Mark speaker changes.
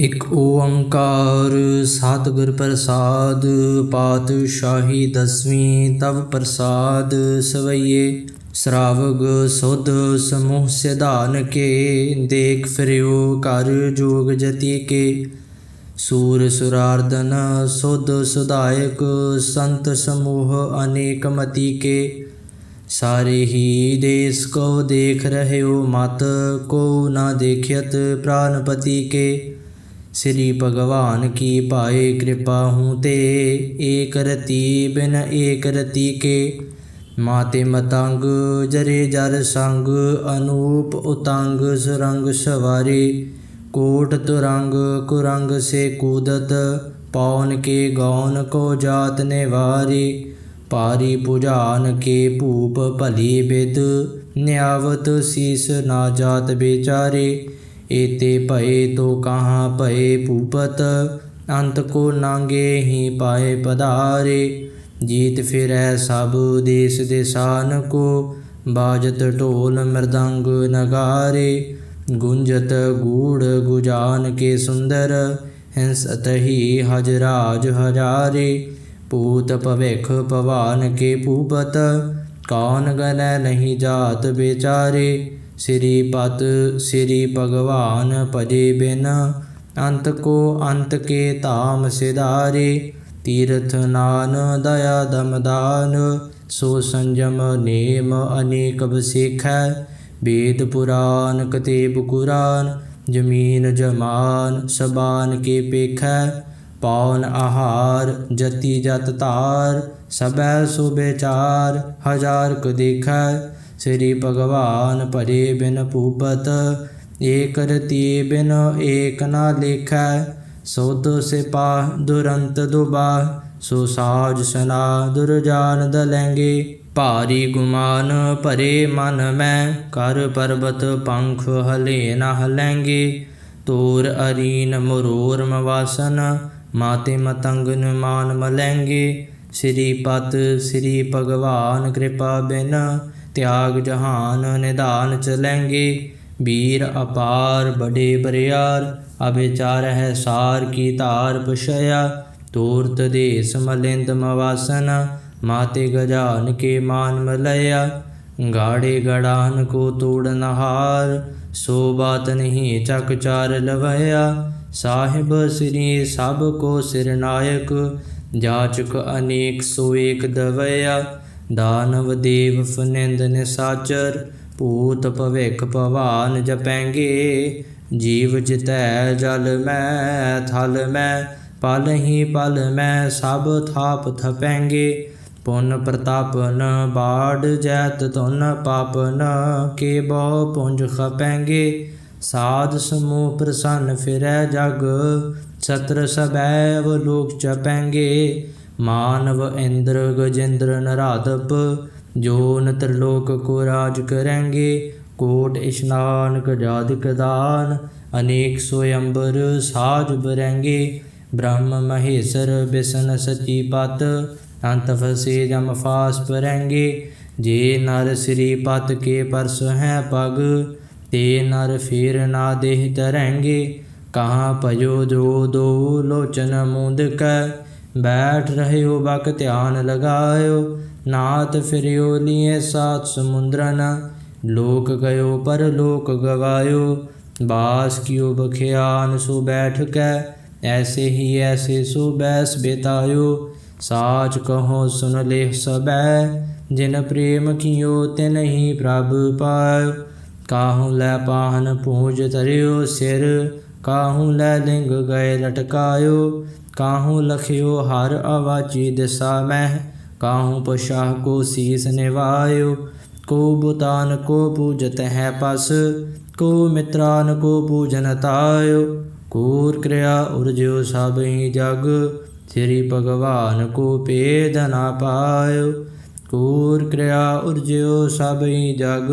Speaker 1: ਇਕ ਓੰਕਾਰ ਸਤਿਗੁਰ ਪ੍ਰਸਾਦ, ਪਾਤਸ਼ਾਹੀ ਦਸਵੀਂ ਤਵ ਪ੍ਰਸਾਦ ਸਵਈਏ। ਸ਼ਰਾਵਗ ਸੁਧ ਸਮੂਹ ਸਿਧਾਨ ਕੇ, ਦੇਖ ਫਿਰਿਓ ਕਰ ਜੋਗ ਜਤੀ ਕੇ। ਸੂਰ ਸੁਰਾਰਦਨ ਸੁਧ ਸੁਧਾਇਕ, ਸੰਤ ਸਮੂਹ ਅਨੇਕ ਮਤੀ ਕੇ। ਸਾਰੇ ਹੀ ਦੇਸ ਕੋ ਦੇਖ ਰਹਿਓ ਮਤ, ਕੋ ਨਾ ਦੇਖਿਤ ਪ੍ਰਾਨਪਤੀ ਕੇ। ਸ੍ਰੀ ਭਗਵਾਨ ਕੀ ਪਾਏ ਕਿਰਪਾ ਹੂੰ ਤੇ ਏਕ ਰਤੀ ਬਿਨ ਏਕ ਰਤੀ ਕੇ। ਮਾਤੇ ਮਤੰਗ ਜਰੇ ਜਰ ਸੰਗ, ਅਨੂਪ ਉਤੰਗ ਸੁਰੰਗ ਸਵਾਰੀ। ਕੋਟ ਤੁਰੰਗ ਕੁਰੰਗ ਸੇ ਕੂਦਤ ਪੌਨ ਕੇ ਗੌਨ ਕੋ ਜਾਤ ਨਿਵਾਰੀ। ਪਾਰੀ ਪੁਜਾਨ ਕੇ ਭੂਪ ਭਲੀ ਬਿਦ ਨਿਆਵਤ ਸੀਸ ਨਾ ਜਾਤ ਵਿਚਾਰੇ। ਏਤੇ ਭਏ ਤੋ ਕਹਾਂ ਭਏ ਭੂਪਤ, ਅੰਤ ਕੋ ਨਾਂਗੇ ਹੀ ਪਾਏ ਪਧਾਰੇ। ਜੀਤ ਫਿਰੈ ਸਭ ਦੇਸ ਦੇਸਾਨ ਕੋ ਬਾਜਤ ਢੋਲ ਮਰਦੰਗ ਨਗਾਰੇ। ਗੁੰਜਤ ਗੂੜ ਗੁਜਾਨ ਕੇ ਸੁੰਦਰ, ਹੰਸ ਅਤਹੀ ਹਜਰਾਜ ਹਜਾਰੇ। ਪੂਤ ਭਵਿਖ ਭਵਾਨ ਕੇ ਭੂਪਤ ਕੌਣ ਗਨੈ ਨਹੀਂ ਜਾਤ ਵਿਚਾਰੇ। ਸ੍ਰੀ ਪਤ ਸ੍ਰੀ ਭਗਵਾਨ ਭਜੇ ਬਿਨ ਅੰਤ ਕੋ ਅੰਤ ਕੇ ਧਾਮ ਸਿਧਾਰੇ, ਤੀਰਥ ਨਾਨ ਦਇਆ ਦਮਦਾਨ, ਸੋ ਸੰਜਮ ਨੇਮ ਅਨੇਕ ਬਸਿਖੈ ਵੇਦ ਪੁਰਾਨ ਕਤੇਬ ਕੁਰਾਨ, ਜਮੀਨ ਜਮਾਨ ਸਬਾਨ ਕੇ ਪੇਖੈ ਪੌਨ ਆਹਾਰ ਜਤੀ ਜਤ ਤਾਰ ਸਬੈ ਸੋ ਹਜ਼ਾਰ ਕ ਦੇਖੈ ਸ੍ਰੀ ਭਗਵਾਨ ਭਰੇ ਬਿਨ ਭੂਪਤ ਏਕ ਰਤੀ ਬਿਨ ਏਕ ਨਾ ਲੇਖੈ ਸੋਧ ਸਿਪਾ ਦੁਰੰਤ ਦੁਬਾ, ਸੋ ਸਾਜ ਸਨਾ ਦੁਰਜਾਨ ਦਲੈਂਗੇ। ਭਾਰੀ ਗੁਮਾਨ ਭਰੇ ਮਨ ਮੈਂ, ਕਰ ਪਰਬਤ ਪੰਖ ਹਲੇ ਨਾ ਹਲੈਂਗੇ। ਤੋਰ ਅਰੀਨ ਮਰੋਰ ਮਵਾਸਨ, ਮਾਤੇ ਮਤੰਗ ਨਿਮਾਨ ਮਲੈਂਗੇ। ਸ੍ਰੀ ਪਤ ਸ੍ਰੀ ਭਗਵਾਨ ਕਿਰਪਾ ਬਿਨ ਤਿਆਗ ਜਹਾਨ ਨਿਧਾਨ ਚਲੈਂਗੇ ਵੀਰ ਅਪਾਰ ਬੜੇ ਬਰਿਆਰ ਅਬਿਚਾਰ ਹੈ ਸਾਰ ਕੀ ਧਾਰ ਪਛਇਆ ਤੂਰਤ ਦੇਸ ਮਲਿੰਦ ਮਵਾਸਨ, ਮਾਤੇ ਗਜਾਨ ਕੇ ਮਾਨ ਮਲਇਆ, ਗਾੜੇ ਗੜਾਨ ਕੋ ਤੋੜਨ ਹਾਰ ਸੋ ਬਾਤ ਨਹੀਂ ਚੱਕ ਚਾਰ ਲਵਇਆ ਸਾਹਿਬ ਸ੍ਰੀ ਸਭ ਕੋ ਸਿਰ ਨਾਇਕ, ਜਾਚਕ ਅਨੇਕ ਸੋ ਏਕ ਦਵਇਆ ਦਾਨਵ ਦੇਵ ਫਨਿੰਦ ਨਿਸਾਚਰ, ਭੂਤ ਭਵਿਖ ਭਵਾਨ ਜਪੈਂਗੇ। ਜੀਵ ਜਿਤੈ ਜਲ ਮੈਂ, ਥਲ ਮੈਂ, ਪਲ ਹੀ ਪਲ ਮੈਂ, ਸਭ ਥਾਪ ਥਪੈਂਗੇ। ਪੁੰਨ ਪ੍ਰਤਾਪਨ ਬਾੜ ਜੈਤ ਤੁਨ ਪਾਪਨ, ਕੇ ਬਹੁ ਪੁੰਜ ਖਪੈਂਗੇ। ਸਾਧ ਸਮੂਹ ਪ੍ਰਸੰਨ ਫਿਰੈ ਜਗ ਸਤਰ ਸਬੈਵ ਲੋਕ ਚਪੈਂਗੇ ਮਾਨਵ ਇੰਦਰ ਗਜੇਂਦਰ ਨਰਾਦਪ ਜੋ ਨਤਰਲੋਕ ਕੋ ਰਾਜ ਕਰੈਂਗੇ, ਕੋਟ ਇਸ਼ਨਾਨ ਗਜਾਦਿਕ ਦਾਨ, ਅਨੇਕ ਸੋਯੰਬਰ ਸਾਜ ਬਰੈਂਗੇ ਬ੍ਰਹਮ ਮਹੇਸ਼ਰ ਬਿਸ਼ਨ ਸਚੀ ਪਤ, ਅੰਤ ਫਸੇ ਜਮ ਫਾਸ ਪਰੈਂਗੇ ਜੇ ਨਰ ਸ੍ਰੀ ਪਤ ਕੇ ਪਰਸ ਹੈ ਪਗ, ਤੇ ਨਰ ਫੇਰ ਨਾ ਦੇਹ ਤਰੈਂਗੇ, ਕਹਾਂ ਭਜੋ ਜੋ ਦੋ ਲੋਚਨ ਮੁੰਦ ਮੁੰਦਕ ਬੈਠ ਰਹਿਓ ਬਕ ਧਿਆਨ ਲਗਾਇਓ। ਨਾਤ ਫਿਰਿਓ ਲੀਏ ਸਾਤ ਸਮੁੰਦਰਨ ਲੋਕ ਗਇਓ ਪਰ ਲੋਕ ਗਵਾਇਓ। ਬਾਸ ਕਿਉ ਬਖਿਆਨ, ਸੋ ਬੈਠ ਕੈ। ਐਸੇ ਹੀ ਐਸੇ ਸੋ ਬੈਸ ਬੇਤਾਇਓ। ਸਾਚ ਕਹੋ, ਸੁਨ ਲੇਹ ਸਬੈ। ਜਿਨ ਪ੍ਰੇਮ ਕੀਓ ਤੇ ਨਹੀਂ ਪ੍ਰਭ ਪਾਇਓ। ਕਾਹੂ ਲੈ ਪਾਹਨ ਪੂਜ ਤਰਿਓ ਸਿਰ। ਕਾਹੂ ਲੈ ਲਿੰਗ ਗਏ ਲਟਕਾਇਓ? ਕਾਹੂ ਲਖਿਓ ਹਰ ਆਵਾਜੀ ਦਿਸਾ ਮਹਿ? ਕਾਹੂ ਪਸ਼ਾਹ ਕੋ ਸੀਸ ਨਿਵਾਇਓ? ਕੋ ਬੁਤਾਨ ਕੋ ਪੂਜਤ ਹੈ ਪਸ? ਕੋ ਮਿਤਰਾਨ ਕੋ ਪੂਜਨ ਤਾਇਓ? ਕੂਰ ਕਿਰਿਆ ਉਰਜਿਓ ਸਭ ਹੀ ਜਗ। ਸ੍ਰੀ ਭਗਵਾਨ ਕੋ ਭੇਦ ਨਾ ਪਾਇਓ। ਕੂਰ ਕਿਰਿਆ ਉਰਜਿਓ ਸਭ ਹੀ ਜਗ।